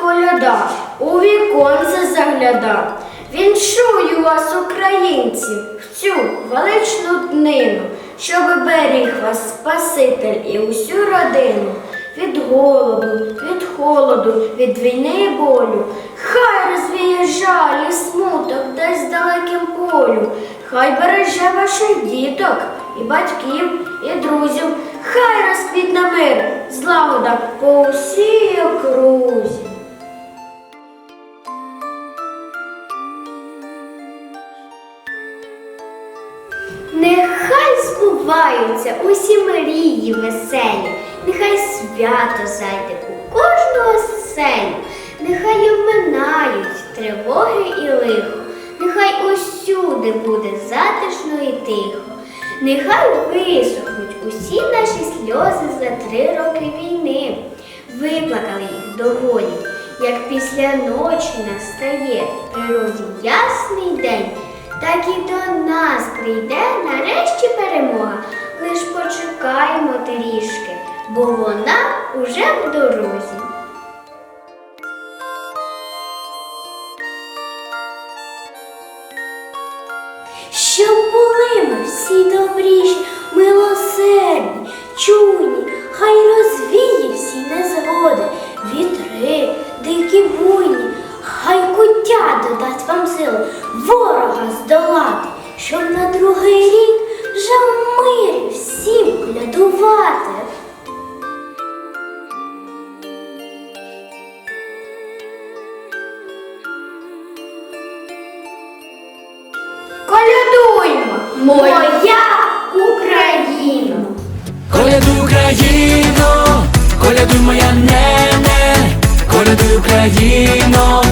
коляда, у віконце загляда. Віншую вас, українці, в цю величну днину, щоб беріг вас Спаситель і усю родину. Від голоду, від холоду, від війни і болю. Хай розвіє жаль і смуток десь далеким полю. Хай береже ваших діток і батьків, і друзів. Хай розквітне мир, злагода по усій окрузі. Нехай збуваються усі мрії веселі, нехай свято зайде у кожну оселю, нехай обминають тривоги і лихо, нехай усюди буде затишно і тихо, нехай висохнуть усі наші сльози за три роки війни. Виплакали їх доволі, як після ночі настає в природі ясний день. Так і до нас прийде нарешті перемога. Лиш почекаємо трішки, бо вона уже в дорозі. Щоб куття додасть вам сили ворога здолати, щоб на другий рік вже в мирі всім колядувати. Колядуймо, моя Україна! Колядуй Україно, колядуй моя нене, колядуй Україно.